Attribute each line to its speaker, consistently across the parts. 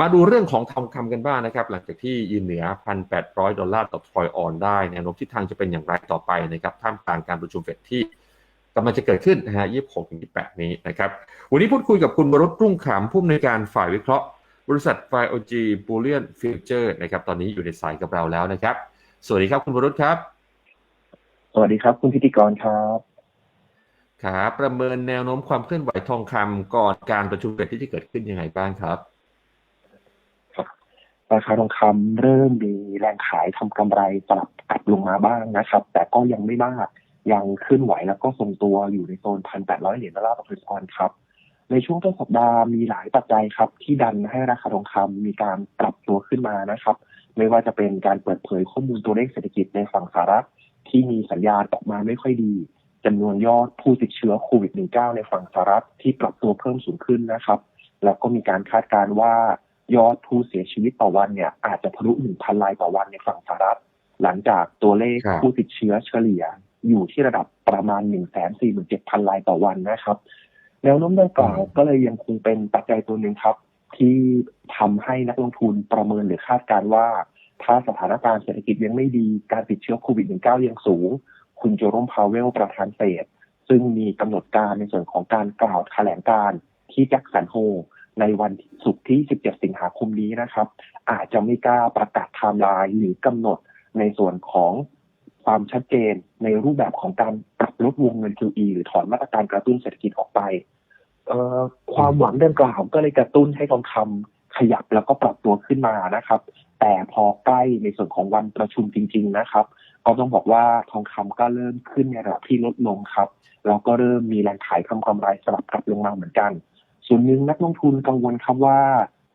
Speaker 1: มาดูเรื่องของทองคำกันบ้างนะครับ หลังจากที่ยืนเหนือ 1,800 ดอลลาร์ต่อทรอยออนได้แนวโน้มทิศทางจะเป็นอย่างไรต่อไปนะครับท่ามกลางการประชุมเฟดที่กำลังจะเกิดขึ้นนะฮะ 26ถึง28 นี้นะครับ วันนี้พูดคุยกับคุณวรุษรุ่งขำผู้อำนวยการฝ่ายวิเคราะห์ บริษัท f i o g Bullion Future นะครับ ตอนนี้อยู่ในสายกับเราแล้วนะครับ สวัสดีครับคุณวรุษครับ
Speaker 2: สวัสดีครับ คุณพิธีกรครับ
Speaker 1: ครับประเมินแนวโน้มความเคลื่อนไหวทองคำก่อนการประชุมเฟดที่จะเกิดขึ้นยังไงบ้างครับ
Speaker 2: ราคาทองคำเริ่มมีแรงขายทำกำไรปรับกลับลงมาบ้างนะครับ แต่ก็ยังไม่มากยังขึ้นไหวแล้วก็ทรงตัวอยู่ในโซน1,800เหรียญดอลลาร์ต่อออนซ์ครับ ในช่วงต้นสัปดาห์มีหลายปัจจัยครับ ที่ดันให้ราคาทองคำมีการปรับตัวขึ้นมานะครับ ไม่ว่าจะเป็นการเปิดเผยข้อมูลตัวเลขเศรษฐกิจในฝั่งสหรัฐที่มีสัญญาณออกมาไม่ค่อยดีจำนวนยอดผู้ติดเชื้อโควิด -19 ในฝั่งสหรัฐที่ปรับตัวเพิ่มสูงขึ้นนะครับ แล้วก็มีการคาดการณ์ว่า ยอดผู้เสียชีวิตต่อวันเนี่ย อาจจะทะลุ1,000รายต่อวันในฝั่งสหรัฐ หลังจากตัวเลข
Speaker 1: ครับ
Speaker 2: ผู้ติดเชื้อเฉลี่ย อยู่ที่ระดับประมาณ147,000รายต่อวันนะครับ แนวโน้มดังกล่าวก็เลยยังคงเป็นปัจจัยตัวหนึ่งครับ ที่ทำให้นักลงทุนประเมินหรือคาดการณ์ว่า ถ้าสถานการณ์เศรษฐกิจยังไม่ดีการติดเชื้อโควิด -19 ยังสูง คุณโจโรมพาวเวลประธานเฟดซึ่งมีกำหนดการในส่วนของการกล่าวแถลงการณ์ที่แจ็คสันโฮ ในวันศุกร์ที่ 17 สิงหาคมนี้นะครับ อาจจะไม่กล้าประกาศไทม์ไลน์หรือกำหนดในส่วนของความชัดเจนในรูปแบบของการปรับลดวงเงิน QE หรือถอนมาตรการกระตุ้นเศรษฐกิจออกไปเออความหวังดังกล่าวก็เลยกระตุ้นให้ทองคำขยับแล้วก็ปรับตัวขึ้นมานะครับ แต่พอใกล้ในส่วนของวันประชุมจริง ๆนะครับ ก็ต้องบอกว่าทองคำก็เริ่มขึ้นในระดับที่ลดลงครับ แล้วก็เริ่มมีแรงขายทำกำไรสลับกลับลงมาเหมือนกัน ส่วนหนึ่งนักลงทุนกังวลครับว่า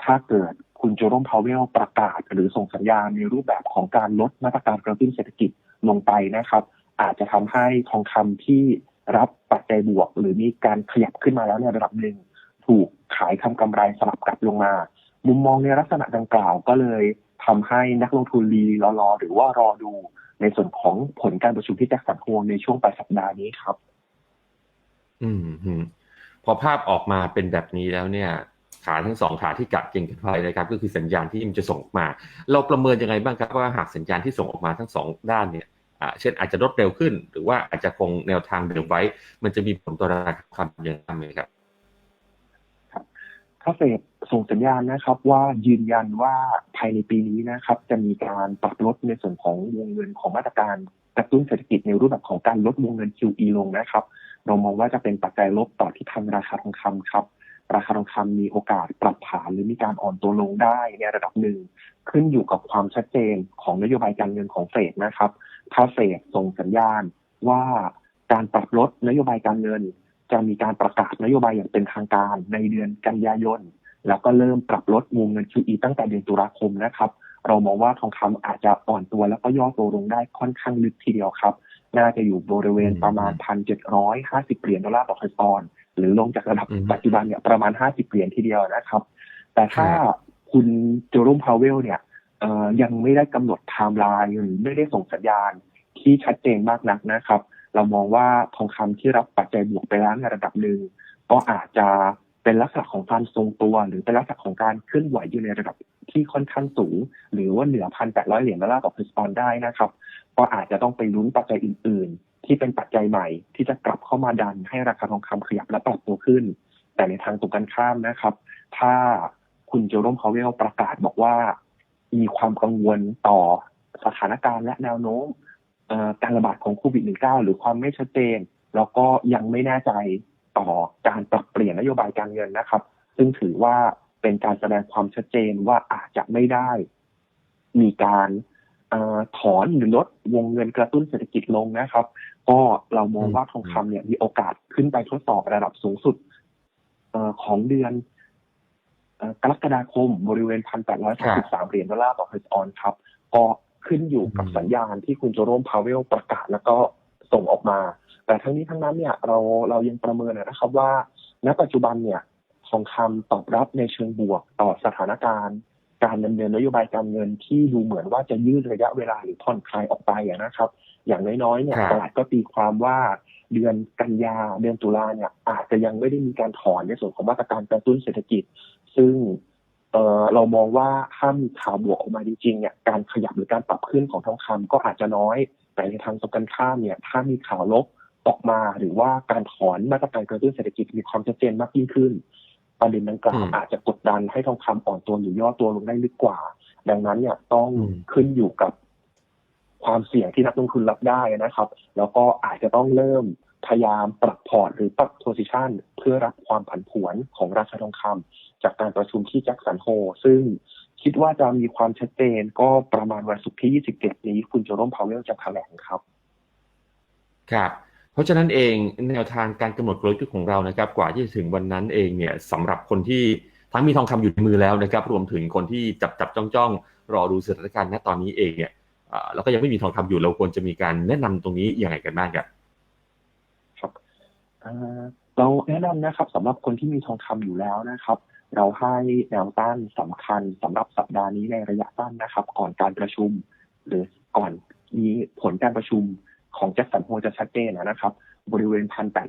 Speaker 2: ถ้าเกิดคุณโจโรมพาวเวลประกาศ หรือส่งสัญญาณในรูปแบบของการลดมาตรการกระตุ้นเศรษฐกิจลงไปนะครับ อาจจะทำให้ทองคำที่รับปัจจัยบวก หรือมีการขยับขึ้นมาแล้วในระดับหนึ่งถูกขายทำกำไรสลับกลับลงมา มุมมองในลักษณะดังกล่าวก็เลยทำให้นักลงทุนรีรอรอหรือว่ารอดูในส่วนของผลการประชุมที่แจ็คสันโฮในช่วงปลายสัปดาห์นี้ครับ
Speaker 1: อืม อภาพออกมาเป็นแบบนี้แล้วเนี่ย ขาทั้งสองขาที่กัดเก่งกันไปนะครับ ก็คือสัญญาณที่มันจะส่งออกมา เราประเมินยังไงบ้างครับว่าหากสัญญาณที่ส่งออกมาทั้งสองด้านเนี่ยอ่าเช่นอาจจะลดเร็วขึ้น หรือว่าอาจจะคงแนวทางเดิมไว้ มันจะมีผลต่อราคาคำยังไงไหมครับ
Speaker 2: ถ้าเฟดส่งสัญญาณนะครับ ว่ายืนยันว่าภายในปีนี้นะครับ จะมีการปรับลดในส่วนของวงเงินของมาตรการ กระตุ้นเศรษฐกิจในรูปแบบของการลดวงเงิน QE ลงนะครับ เรามองว่าจะเป็นปัจจัยลบต่อที่ทางราคาทองคำครับ ราคาทองคำมีโอกาสปรับฐานหรือมีการอ่อนตัวลงได้ในระดับหนึ่ง ขึ้นอยู่กับความชัดเจนของนโยบายการเงินของเฟดนะครับ ถ้าเฟดส่งสัญญาณว่าการปรับลดนโยบายการเงิน จะมีการประกาศนโยบายอย่างเป็นทางการในเดือนกันยายน แล้วก็เริ่มปรับลดวงเงิน QE ตั้งแต่เดือนตุลาคมนะครับ เรามองว่าทองคำอาจจะอ่อนตัวแล้วก็ย่อตัวลงได้ค่อนข้างลึกทีเดียวครับ น่าจะอยู่บริเวณประมาณ1,750เหรียญดอลลาร์ต่อออนซ์หรือลงจากระดับ
Speaker 1: อืม
Speaker 2: ปัจจุบันเนี่ยประมาณ50เหรียญทีเดียวนะครับ แต่ถ้า
Speaker 1: ครับ
Speaker 2: คุณโจโรมพาวเวลเนี่ยเอ่อยังไม่ได้กำหนดไทม์ไลน์หรือไม่ได้ส่งสัญญาณที่ชัดเจนมากนักนะครับ เรามองว่าทองคำที่รับปัจจัยบวกไปแล้วในระดับหนึ่งก็อาจจะ เป็นลักษณะของการทรงตัว หรือเป็นลักษณะของการเคลื่อนไหวอยู่ในระดับที่ค่อนข้างสูง หรือว่าเหนือพันแปดร้อยเหรียญดอลลาร์ต่อออนซ์ได้นะครับ ก็อาจจะต้องไปลุ้นปัจจัยอื่น ๆ ที่เป็นปัจจัยใหม่ ที่จะกลับเข้ามาดันให้ราคาทองคำขยับและปรับตัวขึ้น แต่ในทางตรงกันข้ามนะครับ ถ้าคุณโจโรมพาวเวลประกาศบอกว่า มีความกังวลต่อสถานการณ์และแนวโน้มอ่อการระบาดของโควิด -19 หรือความไม่ชัดเจน แล้วก็ยังไม่แน่ใจ ต่อการปรับเปลี่ยนนโยบายการเงินนะครับ ซึ่งถือว่าเป็นการแสดงความชัดเจนว่าอาจจะไม่ได้ มีการอถอนหรือลดวงเงินกระตุ้นเศรษฐกิจลงนะครับ ก็เรามองว่าทองคำเนี่ยมีโอกาสขึ้นไปทดสอบระดับสูงสุดอของเดือนอกรกฎาคมบริเวณ1,833เหรียญดอลลาร์ต่อออนครับ ก็ขึ้นอยู่กับสัญญาณที่คุณโจโรมพาวเวลประกาศแล้วก็ส่งออกมา แต่ทั้งนี้ทั้งนั้นเนี่ยเราเรายังประเมินนะครับว่า ณปัจจุบันเนี่ยทองคำตอบรับในเชิงบวกต่อสถานการณ์ การดำเนินนโยบายการเงินที่ดูเหมือนว่าจะยืดระยะเวลาหรือผ่อนคลายออกไปอะนะครับ อย่างน้อยๆเนี่ย
Speaker 1: ครับ
Speaker 2: ตลาดก็ตีความว่าเดือนกันยาเดือนตุลาเนี่ยอาจจะยังไม่ได้มีการถอนในส่วนของมาตรการกระตุ้นเศรษฐกิจ ซึ่งเอ่อเรามองว่าถ้ามีข่าวบวกออกมาจริงๆเนี่ยการขยับหรือการปรับขึ้นของทองคำก็อาจจะน้อย แต่ในทางตรงกันข้ามเนี่ยถ้ามีข่าวลบ ออกมาหรือว่าการถอนมาตรการกระตุ้นเศรษฐกิจมีความชัดเจนมากยิ่งขึ้น ประเด็นดังกล่าวอาจจะกดดันให้ทองคำอ่อนตัวหรือย่อตัวลงได้ลึกกว่า ดังนั้นเนี่ยต้องขึ้นอยู่กับความเสี่ยงที่นักลงทุนรับได้นะครับ แล้วก็อาจจะต้องเริ่มพยายามปรับพอร์ตหรือปรับโพซิชันเพื่อรับความผันผวนของราคาทองคำจากการประชุมที่แจ็คสันโฮซึ่งคิดว่าจะมีความชัดเจนก็ประมาณวันศุกร์ที่ 27 นี้คุณโจโรมพาวเวลจะแถลงครับ
Speaker 1: ครับเพ ราะฉะนั้นเองแนวทางการกำหนดกลยุทธ์ของเรานะครับ กว่าที่จะถึงวันนั้นเองเนี่ยสำหรับคนที่ทั้งมีทองคำอยู่ในมือแล้วนะครับ รวมถึงคนที่จับจับจ้องจ้องรอดูสถานการณ์ณตอนนี้เองเนี่ยแล้วก็ยังไม่มีทองคำอยู่เราควรจะมีการแนะนำตรงนี้ยังไงกันบ้างครับ
Speaker 2: ครับเราแนะนำนะครับสำหรับคนที่มีทองคำอยู่แล้วนะครับ เราให้แนวต้านสำคัญสำหรับสัปดาห์นี้ในระยะสั้นนะครับ ก่อนการประชุม หรือก่อนมีผลการประชุม ของแจ็คสันโฮจะชัดเจนนะครับ บริเวณ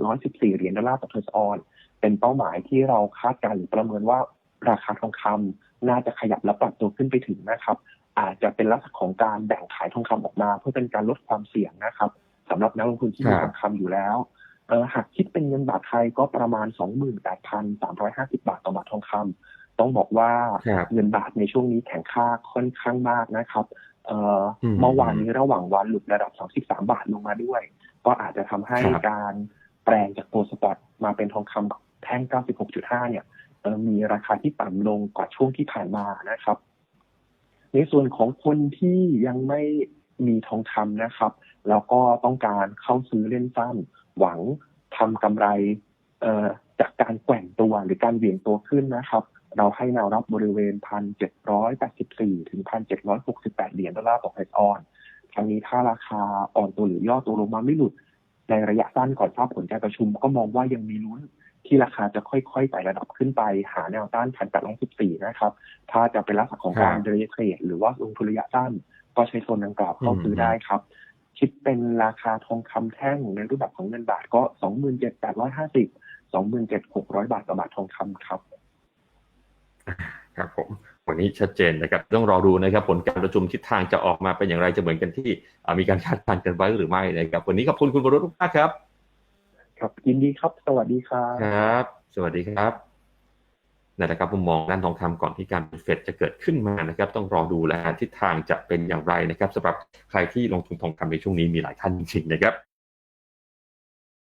Speaker 2: 1,814 เหรียญดอลลาร์ต่อทรัสออน เป็นเป้าหมายที่เราคาดการณ์หรือประเมินว่าราคาทองคำน่าจะขยับและปรับตัวขึ้นไปถึงนะครับ อาจจะเป็นลักษณะของการแบ่งขายทองคำออกมา เพื่อเป็นการลดความเสี่ยงนะครับสำหรับนักลงทุนที่มีทองคำอยู่แล้วเออหากคิดเป็นเงินบาทไทยก็ประมาณ 28,350 บาทต่อบาททองคำต้องบอกว่าเงินบาทในช่วงนี้แข็งค่าค่อนข้างมากนะครับ เอ่อเมื่อวานนี้ระหว่างวันหลุดระดับ 33 บาทลงมาด้วย ก็อาจจะทำให้การแปลงจากโกลสปอตมาเป็นทองคำแท่ง 96.5 เนี่ยมีราคาที่ต่ำลงกว่าช่วงที่ผ่านมานะครับ ในส่วนของคนที่ยังไม่มีทองคำนะครับ แล้วก็ต้องการเข้าซื้อเล่นสั้น หวังทำกำไรจากการแกว่งตัวหรือการเหวี่ยงตัวขึ้นนะครับ เราให้แนวรับบริเวณ 1,784 ถึง 1,768 เหรียญดอลลาร์ต่อไอออนทางนี้ถ้าราคาอ่อนตัวหรือย่อตัวลงมาไม่หลุด ในระยะสั้นก่อนทราบผลการประชุม ก็มองว่ายังมีลุ้นที่ราคาจะค่อยๆไต่ระดับขึ้นไป หาแนวต้าน 1,814 นะครับ ถ้าจะเป็นลักษณะของการเดรเทรดหรือว่าลงทุนระยะสั้น ก็ใช้โซนดังกล่าวเข้าซื้อได้ครับ คิดเป็นราคาทองคำแท่งในรูปแบบของเงินบาทก็ 27,850 27,600 บาทต่อบาททองคำครับ
Speaker 1: ครับผมวันนี้ชัดเจนนะครับต้องรอดูนะครับผลการประชุมทิศทางจะออกมาเป็นอย่างไรจะเหมือนกันที่มีการคาดการณ์กันไว้หรือไม่นะครับวันนี้ขอบคุณคุณบรุษทุกท่านครับ
Speaker 2: ครับยินดีครับ สวัสดีครับ
Speaker 1: ครับ สวัสดีครับนั่นแหละครับมุมมองด้านทองคำก่อนที่การเฟดจะเกิดขึ้นมานะครับ ต้องรอดูแลทิศทางจะเป็นอย่างไรนะครับสำหรับใครที่ลงทุนทองคำในช่วงนี้มีหลายท่านจริงๆนะครับ